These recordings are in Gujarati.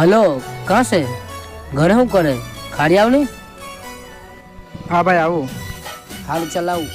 હલો કાં છે? ઘરે શું કરે? ખાડી આવ ને હા ભાઈ આવું. હાલ ચલાવું.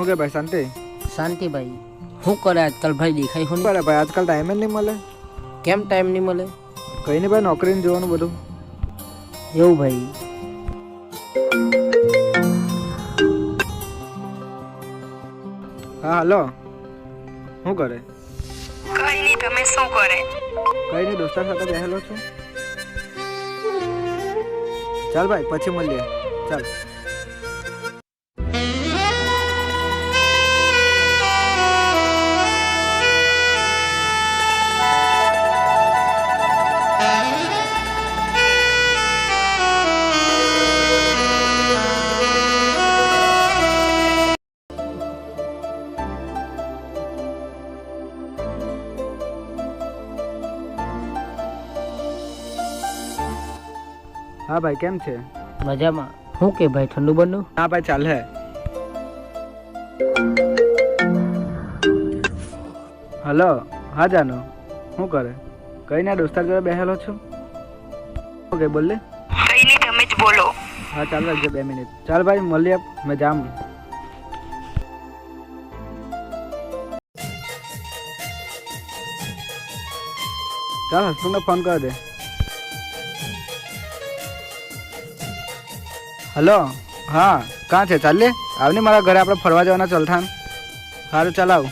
શું કે ભાઈ શાંતિ શાંતિ ભાઈ શું કરે આજકાલ ભાઈ દેખાય શું કરે ભાઈ આજકાલ ટાઈમ જ નહીં મળે કેમ ટાઈમ નહીં મળે કઈ નહીં ભાઈ નોકરીને જોવાનું બધું એવું ભાઈ હા હલો શું કરે કઈ નહીં તમે શું કરે કઈ નહીં દોસ્તાર સાથે બેહેલો છું ચાલ ભાઈ પછી મળીએ ચાલ હા ભાઈ કેમ છે? મજામાં. શું કે ભાઈ ઠંડુ બંડુ? હા ભાઈ ચાલે હલો હા જાનો. શું કરે? કઈ ના દોસ્તાર જોડે બેસેલો છું. ઓકે બોલે કઈ નહીં તમે જ બોલો. હા ચાલ રાખજો બે મિનિટ. ચાલ ભાઈ મળીએ મેં જામ. ચાલ હસબન્ડને ફોન કરી દે. હલો હા કાં છે? ચાલ લે આવને મારા ઘરે આપણે ફરવા જવાના ચલથાન સારું ચાલ આવ.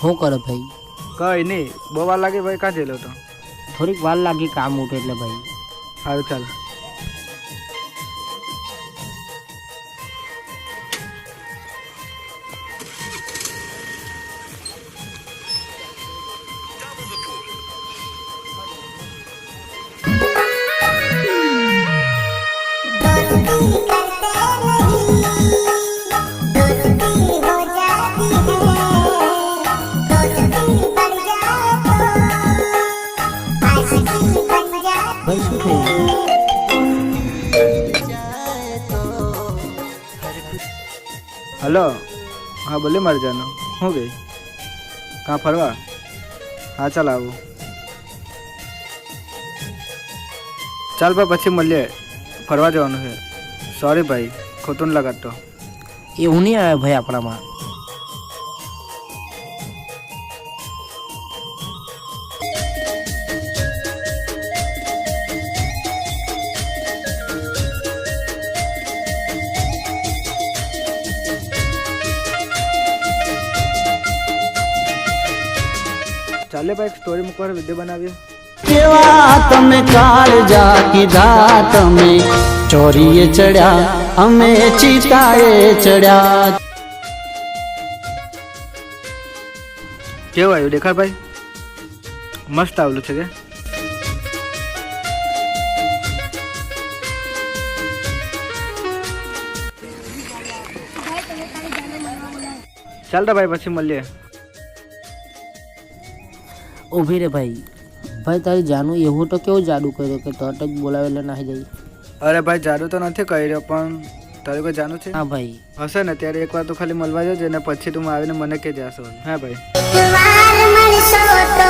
શું કરો ભાઈ? કઈ નહીં બહુ વાર લાગે ભાઈ કાં જયેલો તો? થોડીક વાર લાગી કામ ઉઠે એટલે ભાઈ. સારું ચાલ. હલો. હા, બોલે મારી જાનો શું ગઈ કાં ફરવા? હા, ચાલ આવું. ચાલ ભાઈ પછી મળીએ. ફરવા જવાનું છે. સોરી ભાઈ, ખોટું લગાડતો. એવું નહીં આવે ભાઈ આપણામાં. ચાલે ભાઈ સ્ટોરી મૂકવાનો વીડિયો બનાવીએ. કેવા તમે કાળજા કીધા તમે? ચોરીએ ચડ્યા અમે ચિતાએ ચડ્યા. કેવું આવ્યું? દેખાડ ભાઈ. મસ્ત આવેલું છે કે? ચાલતા ભાઈ પછી મળીએ. ઊભી રે ભાઈ. ભાઈ તારી જાનું એવું તો કેવું જાદુ કર્યો કે તરત જ એટલે નાહી જાય? અરે ભાઈ જાદુ તો નથી કર્યો પણ તારું કોઈ જાનું છે? હા ભાઈ. હશે ને ત્યારે એકવાર તો ખાલી મળવા જજે ને પછી તું આવીને મને કે જાશો હા ભાઈ. તો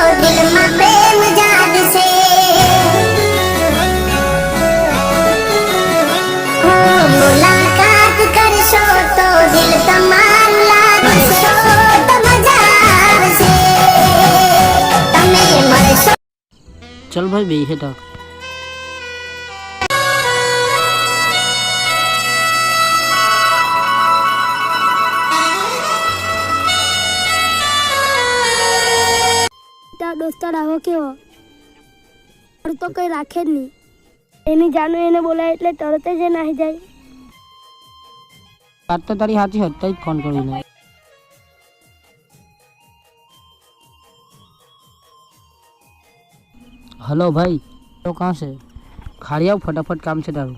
મુલાકાત કરશો તો દિલ તમારું ચલ ભાઈ બે હેઠા તારો દોસ્તાર આવો કેવો પણ તો કઈ રાખે જ નહીં એની જાનું એને બોલાય એટલે તરત જ એ નાહી જાય વાત તો તારી સાચી હતી જ ફોન કરીને હલો ભાઈ તો કાં છે? ખાલી આવ ફટાફટ કામ છે તારું.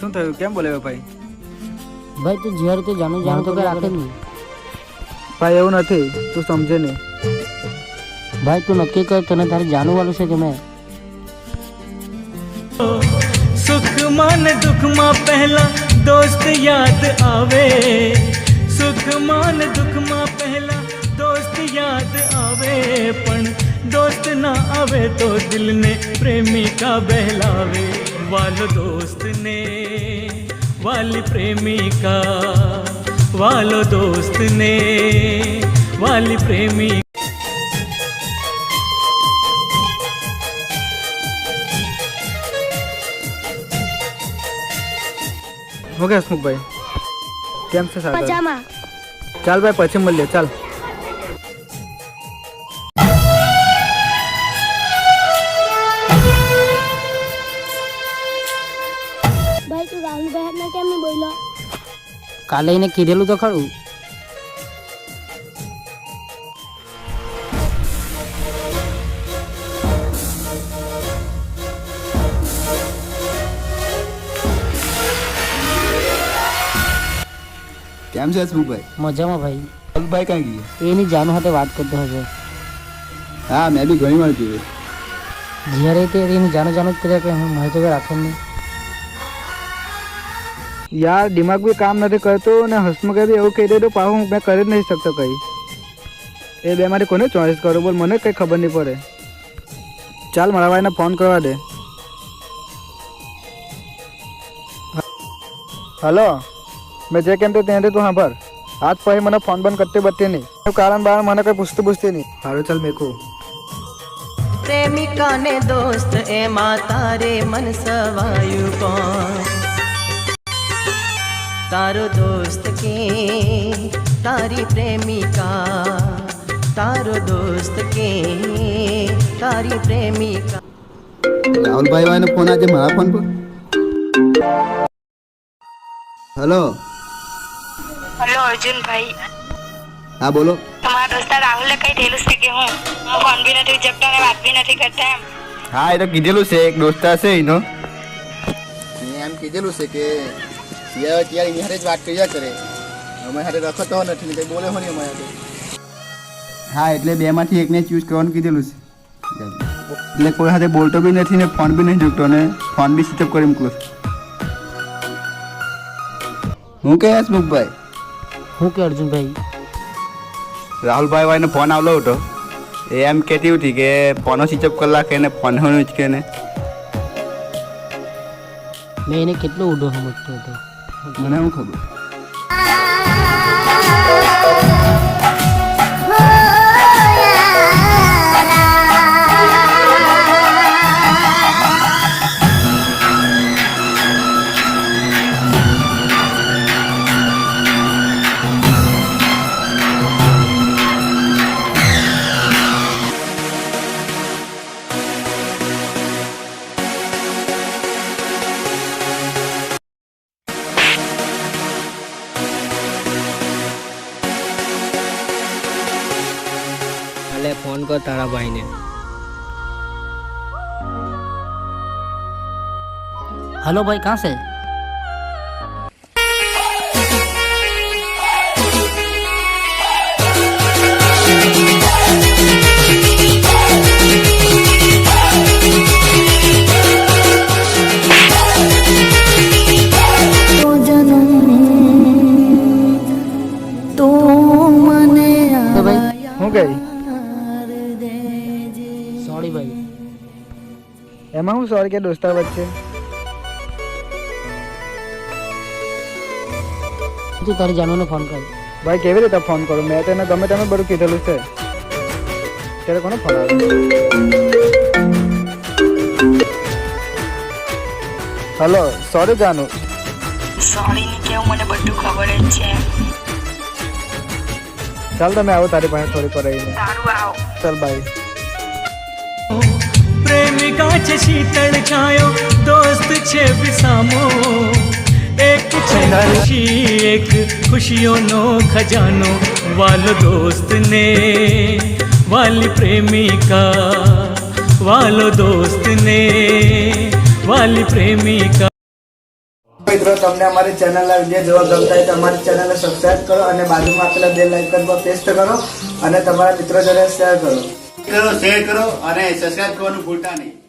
શું થયું? કેમ બોલે ભાઈ? ભાઈ તું જ્યારે તે જાણું જાણું તો કઈ રાખે જ નહીં. ભાઈ એવું નથી. તું સમજે નહીં. ભાઈ તું નક્કી કર તને તારે જાણવાનું છે કે મેં? સુખમાં ને દુઃખમાં પહેલા દોસ્ત યાદ આવે સુખમાં ને દુઃખમાં પહેલા દોસ્ત યાદ આવે પણ દોસ્ત ના આવે તો દિલને પ્રેમિકા બહેલાવે વાલો દોસ્તને વાલી પ્રેમિકા વાલો દોસ્તને વાલી પ્રેમિકા હું કે હસમુખભાઈ કેમ છે સાગર? મજામાં. ચાલ ભાઈ પછી મળીએ ચાલ. ભાઈ તું રાહુલ ભાઈ કેમ નહીં બોલ્યો? કાલે એને કીધેલું તો ખરું. કેમ છે હસમુખભાઈ મજામાં ભાઈ. હસમુખભાઈ ક્યાં ગયા એની જાનુ સાથે વાત કરતો હશે હા મેં બી ઘણી વાર જોયું. જ્યારે તે એની જાણું જાણું જ કર્યા કે હું મારી તો રાખે નહીં. યાર દિમાગ બી કામ નથી કરતું અને હસમુખે બી એવું કહી દીધું પાછું હું મેં કરી જ નહીં શકતો કંઈ. એ બે મારી કોને ચોઈસ કરું બોલ મને કંઈ ખબર નહીં પડે. ચાલ મારા ભાઈને ફોન કરવા દે. હલો. મેં જે કેમ તો તેને તું સાંભળ. આજ પછી મને ફોન બંધ કરતી બત્તી નહીં. કારણ બાર મને કંઈ પૂછતું પૂછતી નહીં. સારું ચાલ મેકું. પ્રેમિકા ને દોસ્ત એમાં તારે મન સવાયું કોણ? તારો દોસ્ત કે તારી પ્રેમિકા? તારો દોસ્ત કે તારી પ્રેમિકા? રાહુલભાઈ વાળાનો ફોન આજે મારા ફોન પર? Hello hello Arjunbhai. હા બોલો. તમારા દોસ્તા રાહુલે કઈ થયેલું છે કે હું? હું ફોન બી નથી ઉચકતો ને વાત બી નથી કરતા એમ. હા એ તો કીધેલું છે એક દોસ્તા છે એનો. મેં એમ કીધેલું છે કે એની હારે જ વાત કર્યા કરે. અમે હારે રખતો નથી ને કંઈ બોલે હો નહીં અમારે હા એટલે બેમાંથી એકને ચૂઝ કરવાનું કીધેલું છે. એટલે કોઈ સાથે બોલતો બી નથી ને ફોન બી નથી જોગતો ને ફોન બી સ્વિચ કરી મૂકલો હું કે હસમુખભાઈ હું કે અર્જુનભાઈ? રાહુલભાઈ ભાઈને ફોન આવલો હતો. એ એમ કહેતી હતી કે ફોનો સ્વિચ ઓફ કરી નાખે ને ફોન કે ને. મેં એને કેટલો ઉડો સમજતો હતો. મને શું ખબર? કાલે ફોન કર તારા ભાઈને હલો ભાઈ કાં છે સોરી કે દોસ્તા વચ્ચે તું તારી જાનુને ફોન કર ભાઈ કેવી રીતે ફોન કરું મેં તેને ગમે તમે બધું કીધેલું છે ત્યારે કોનો ફોન આવે હલો સોરી જાનુ સોરી ની કેવું મને બધું ખબર જ છે ચાલ તમે આવો તારી પાસે થોડી પર રહીને સારું આવો ચાલ બાય છે શીતળ છાયો દોસ્ત છે વિસામો. એક છે ખુશી એક ખુશીઓનો ખજાનો, વાલો દોસ્તને, વાલી પ્રેમિકા, વાલો દોસ્તને, વાલી પ્રેમિકા. મિત્રો, તમને અમારી ચેનલના વીડિયો જોવા ગમતા હોય તો અમારી ચેનલને સબસ્ક્રાઇબ કરો અને બાજુમાં આપેલા બે લાઇકન પર પેસ્ટ કરો અને તમારા મિત્રો જોડે શેર કરો. કરો શેર કરો અને સબસ્ક્રાઇબ કરવાનું ભૂલતા નહીં.